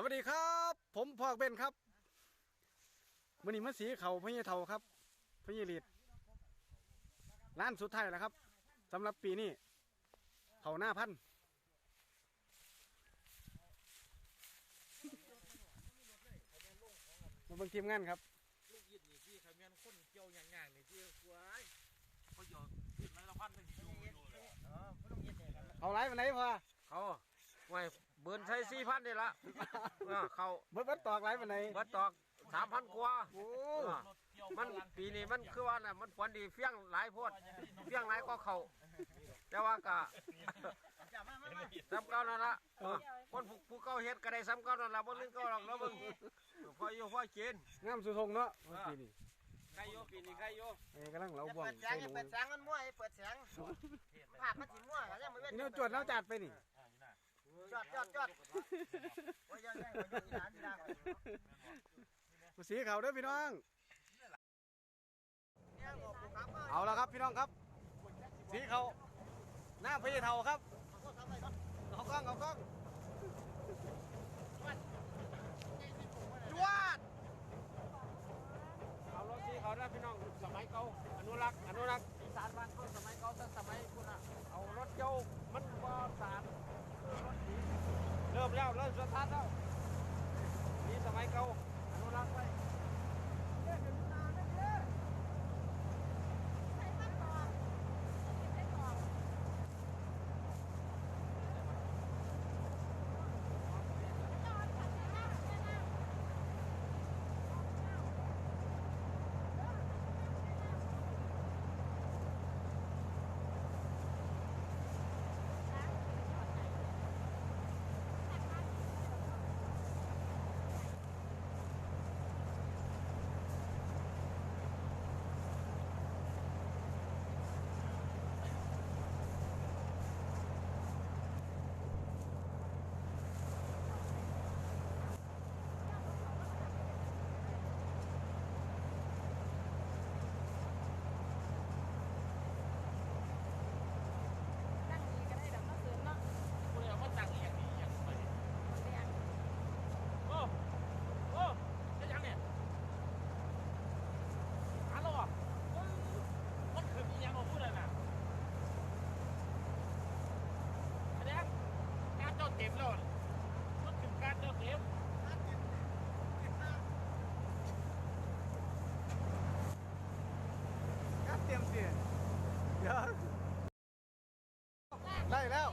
สวัสดีครับ ผมพอกเบนครับมือนี้มาสีเขาพญเทาครับพญลีดร้านสุดท้ายแล้วครับสำหรับปีนี้เขาหน้าพันมาเบิ่งทีมงานครับลูกยิดนี่ที่ขมิ้นคนเกี่ยวอย่างๆนี่ที่กว้ายเขาหยอกยิดไม้ละพันหนึ่งอยู่อยู่เลยเขาไล่มาไหนพอเขาไว้ เบิร์นใช้สี่พันนี่ละเออเขาเบิดเบิดตอกไล่มาไหนเบิร์ตอกสามพันกว่าโอ้เออมันปีนี้มันคือว่าน่ะมันฝนดีเฟี้ยงหลายโพดเฟี้ยงหลายก็เขาแต่ว่ากะ ซ้ำเก่านั่นละเออคนผู้ผู้เก่าเฮ็ดก็ได้ซ้ำเก่านั่นละบ่ลืมเก่าหรอกแล้วมึงพออยู่พอกินงามสุดทงเนาะปีนี้ใครโยปีนี้ใครโยเอ้ยกำลังเราอย่าบ่วงเปิดแสใส่งหอย่านูเปิดแสงมันมั่วอย่าเปิดแสงภาพมันสิมั่วก็ยังไม่เว้นนี่เราจวดเราจัดไปนี่ จอดจอดจอดโอ้ยยังยังยังอีหลานอีหลานมาสีเขาเด้อพี่น้อง เนี่ยบอกผมครับว่าเอาละครับพี่น้องครับ สีเขาหน้าพญเทาครับเขาทำอะไรครับเอากล้องเอากล้องจวดเอารถที่เขาได้พี่น้องสมัยเก่าอนุรักษ์อนุรักษ์อีสานบ้านเขาสมัยเก่าตั้งสมัยคุณอะเอารถเจ้ามันบ่สารรถดี เริ่มแล้ว เริ่มสตาร์ทแล้วนี่สมัยเก่าอนุรักษ์ไว้ นั่งดีก็ได้ดอกมะเขือเนาะ คุณเอามาตั้งอย่างนี้อย่างไป มันแดง โอ้โอ้ได้ยังเนี่ยฮัลโหลมันคือมียังมาพูดเลยนะแสดงการเจ้าเต็มแล้วมันถึงการเจ้าเต็ม ครับ เตรียมเสียเดี๋ยวได้แล้ว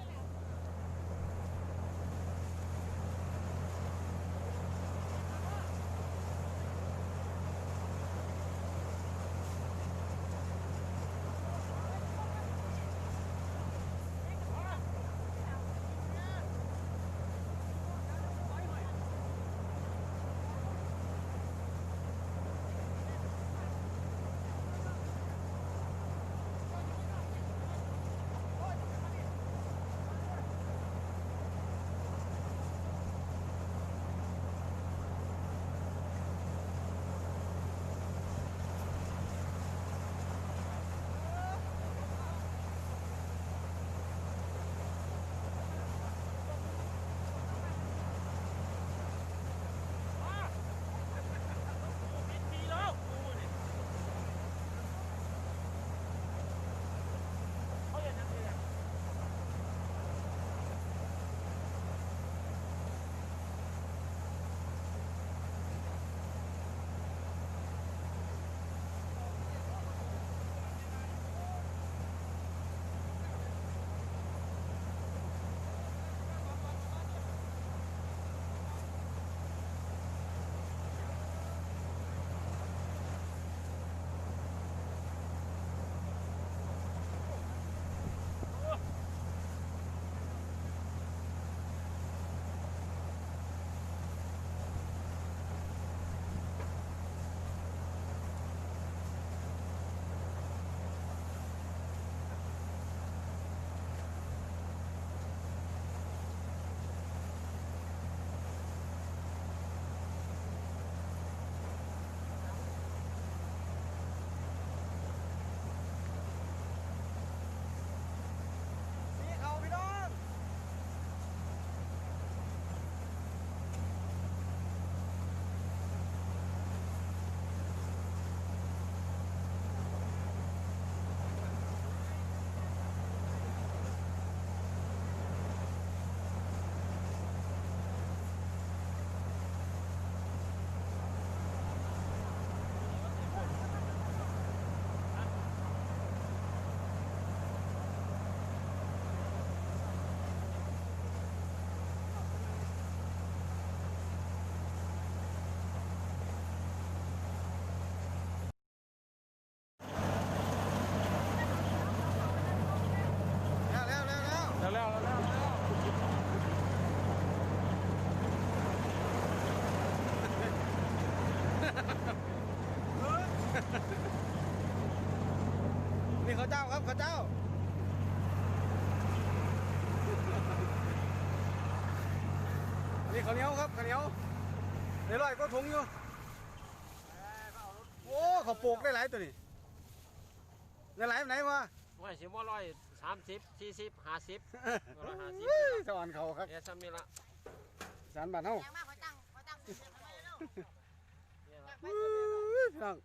เจ้าครับข้าวเจ้าอันนี้ข้าวเหนียวครับข้าวเหนียวเดี๋ยวร้อยก็ถุงอยู่โอ้ข้าวโปกได้หลายตัวนี่ได้หลายไหนวะว่าสิบ่ร้อยสามสิบสี่สิบห้าสิบร้อยห้าสิบสวรรค์เขาครับเดี๋ยวซ้ำนี่ละสารบ้านเฮายังมากขอตั้งขอตั้งสิบเอ็ดมาแล้วเนี่ยละพี่น้อง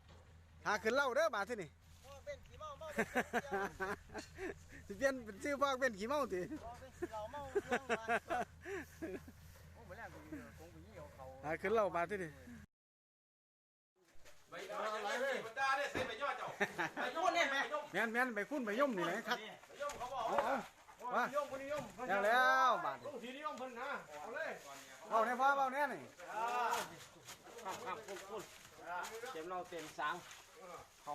หาขึ้นเหล่าเด้อบาทที่นี่โอ้ เป็นขี้เมาเมาสิเปลี่ยนเป็นชื่อพอกเป็นขี้เมาติโอ้เป็นขี้เหล้าเมาเรื่องมาโอ้ไม่แรงกูคงไปยี่เขาหาขึ้นเหล่าบาทที่นี่ไปย่อจะไรเลยมันได้ได้ใส่ไปย่อเจ้าไปย่อเนี่ยแม่ย่อแม่นแม่นไปคุ้นไปย่อมนี่ไหนครับย่อเขาบอกเอาเอาว่านิยมคนนิยมแล้วแล้วบาทลูกทีนิยมเพิ่นนะเอาเลยเอาเนี่ยพ่อเอาเนี่ยนี่ครับครับคุณคุณเต็มเราเต็มสามเขา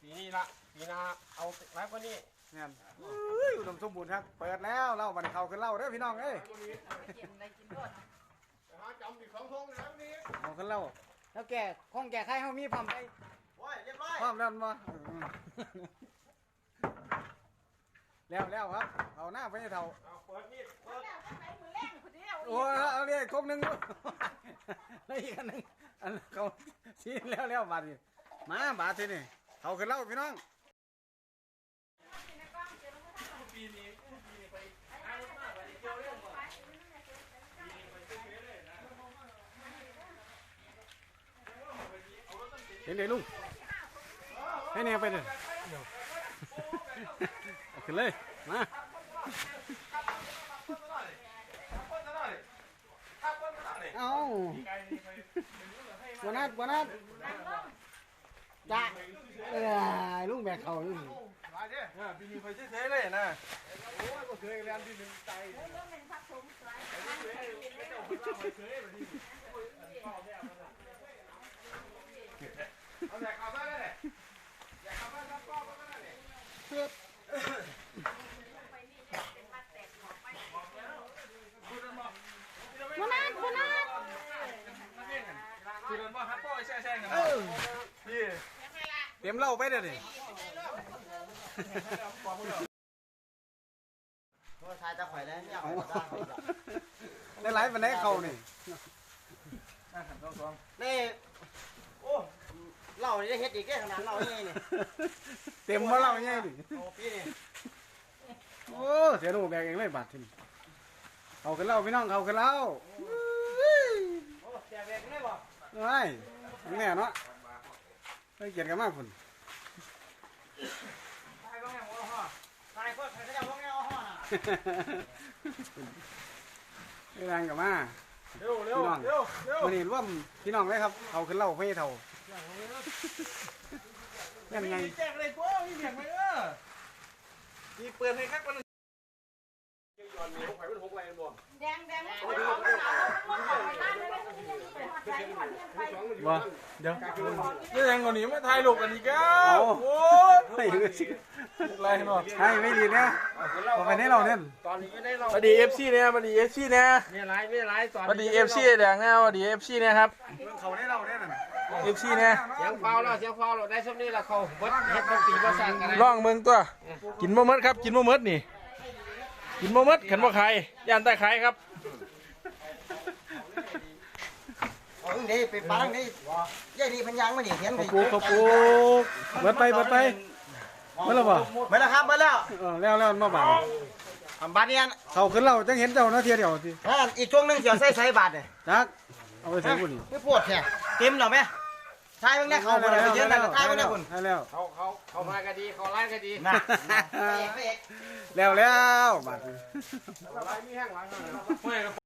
ปีนี้ละปีหน้าเอาหลายกว่านี้แม่นอุ้ยอุดมสมบูรณ์ครับ เปิดแล้วเหล่าบัดนเขาขึ้นเหล่าเด้อพี่น้องเอ้ยกินได้กินรสหาจำอีกสองทงแล้วนี่เอาขึ้นเหล่าแล้วแก่ข้องแก่ไข่เฮามีพร้อมไปโอ้ยเรียบร้อยพร้อมแล้วบ่แล้วแล้วครับเอาหน้าไปให้เท่าเอาเปิดนี่แล้วจังไหนมือแรงคนเดียวโอ้เอาเรียกครบหนึ่งแล้วอีกอันหนึ่งอันเขาชี้แล้วแล้วบาทนี่มาบาทที่นี่ เขาขึ้นเหล่าพี่น้องเห็นเลยลุงให้แนวไปเลยเอาขึ้นเลยมาเอาบนัดบนัด จ้าเอ้ยลุงแบกเขาลุงมาดิปีนี้ไปเฉยๆเลยนะโอ้ยบ่เคยเรียนที่หนึ่งใจเอาแต่ข้าวได้เลยแต่ข้าวได้รับก็ก็ได้เลยบนัดบนัดคือมันว่าฮัตโต้แช่ๆกันเออพี่เตรียมเหล่าไปเดี๋ยวนี้โอ้ยชายจะข่อยแล้วเนี่ยข่อยตั้งได้หลายปันไดเขานี่นี่โอ้เหล้านี่ได้เฮ็ดอีกแค่ขนาดเหล้านี่นี่เต็มมาเหล่าไงดิโอ้พี่นี่โอ้เสียหนูแบกเองเลยบาทที่นี่เขาขึ้นเหล่าพี่น้องเขาขึ้นเหล่าโอ้แจกแบกได้บ่เฮ้ยแน่เนาะ ไม่เกียดกันมากคุณตายก็แม่งหัวห่อตายก็ใครก็จะว่าแม่ห่อน่ะไม่แรงกับมาเร็วเร็วเร็วเร็ววันนี้ร่วมพี่น้องเลยครับเขาขึ้นเหล่าพี่เท่าเป็นไงแจกเลยตัวมีเสียงไหมเออมีเปิดให้คักมันย้อนมีหกไผ่เป็นหกไรบ่แดงแดงไม่เอาไม่เอาไม่เอาไปร้านเลย ไม่เอาเดี๋ยวนี่ยังกว่านี้ไม่ถ่ายรูปกันอีกแล้าวโอ้ยไม่รู้สิไรเนาะให้ไม่ดีนะพอไปให้เราเนี่ยตอนนี้อยู่ในเรามาดีเอฟซีเนี่ยมาดีเอฟซีเนี่ยไม่ร้ยไม่ไร้ายตอนมาดีเอฟซีแดงเนี่ยมาดีเอฟซีเนี่ยครับเขาให้เราเนี่ยเอฟซีเนี่ยเสียงเฝ้าแล้วเสียงเฝ้าแล้วได้ซ้ำนี้ละเขาบดเฮ็ดตีบ่สร้างกันได้ลองเมืองตัว กินบ่หมดครับ กินบ่หมดนี่ กินบ่หมดขันบ่ขายย่านใต้ขายครับ เอาอึ้ง นี่ไปปังนี่ยายนี่พันยังมานี่เห็นเขาปลูกเขาปลูกเบิดไปเบิดไปเมื่อไรบ่มาแล้วครับมาแล้วเออแล้วแล้วมาบาดอันบาดเนี่ยเขาขึ้นเราจังเห็นเจ้าเนาะเทียเดียวสิถ้าอีกช่วงหนึงเสียวใส่ใส่บาทเนี่ยจักเอาไปใส่บุญนี่ไม่ปวดแค่เต็มแล้วไหมทายเบิ่งแน่เขาบ่ได้ไปเยอะแต่ทายเบิ่งแน่คุณให้แล้วเขาเขาเขามาก็ดีเขาร้ายก็ดีน่ะไปเอกไปเอกแล้วแล้วบาดนี้ร้ายมีแห้งหลังเท่านั้นไม่